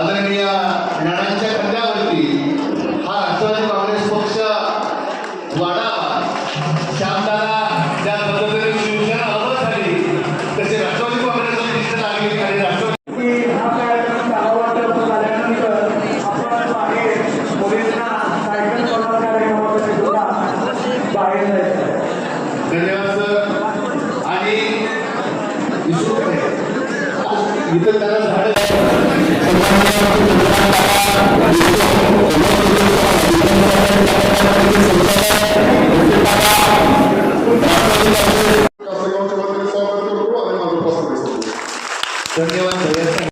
आदरणीय नानांच्या खांद्यावरती हा राष्ट्रवादी काँग्रेस पक्ष वाढावा श्यामदादा ज्या पद्धतीने शिवसेना हवं झाली तसे राष्ट्रवादी काँग्रेस दिसत लागली आणि राष्ट्रवादी धन्यवाद सर. आणि इथं त्याला झाडं कासेगावच्या वतीने स्वागत करतो आणि माझं पसंत करतो धन्यवाद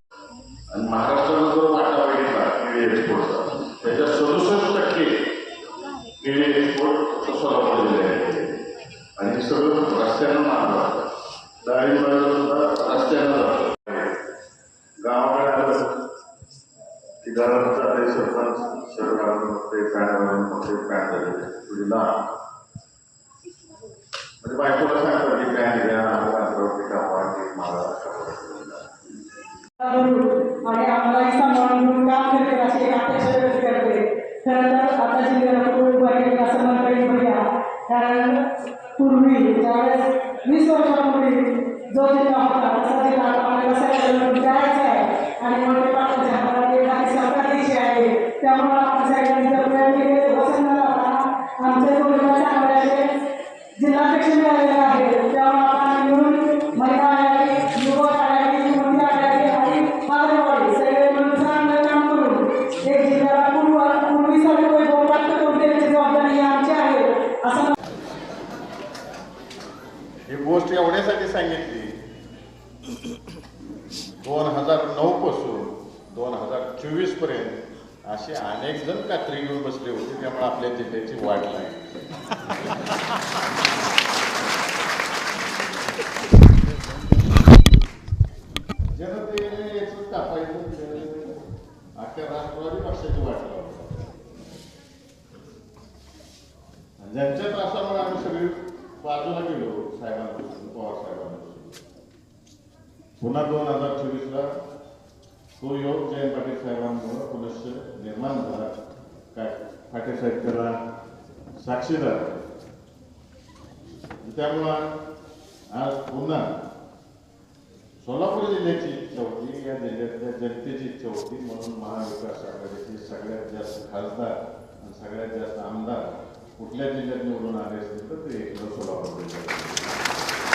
की घरात जाते सरपंच शर्ट घालून ते पॅन्ट घालून मग ते पॅन्ट झाले तुझी लहान म्हणजे बायकोला सांगतात की पॅन्ट घ्या आपल्या अंतरावरती कापा की मला कपडे घेऊन जा. आणि आम्हालाही सांभाळून घेऊन काम करते अशी एक अपेक्षा व्यक्त करते खरं तर आता जिल्ह्याला खूप बरेच असं म्हणता येईल बघा कारण पूर्वी ज्यावेळेस वीस वर्षापूर्वी जो जिल्हा होता तसा जिल्हा ही आमची आहे असं ही गोष्ट एवढ्यासाठी सांगितली. दोन हजार नऊ पासून दोन हजार चोवीसपर्यंत असे अनेक जण कात्री घेऊन बसले होते त्यामुळे आपल्या जिल्ह्याची वाट नाही. जनतेने याच कापायचं अख्या राष्ट्रवादी पक्षाची वाट लावली ज्यांच्या त्रासामुळे आम्ही सगळी बाजूला गेलो साहेबांपासून पवार साहेबांपासून. पुन्हा दोन हजार चोवीसला तो योग जयंत पाटील साहेबांमुळं पुनश्च निर्माण झाला. काय? पाटील साहेब त्याला साक्षीदार त्यामुळं आज पुन्हा सोलापूर जिल्ह्याची इच्छा होती या जिल्ह्यातल्या जनतेची इच्छा होती म्हणून महाविकास आघाडीचे सगळ्यात जास्त खासदार आणि सगळ्यात जास्त आमदार कुठल्या जिल्ह्यात निवडून आले असतील तर ते एकदम सोलापूर जिल्ह्यात.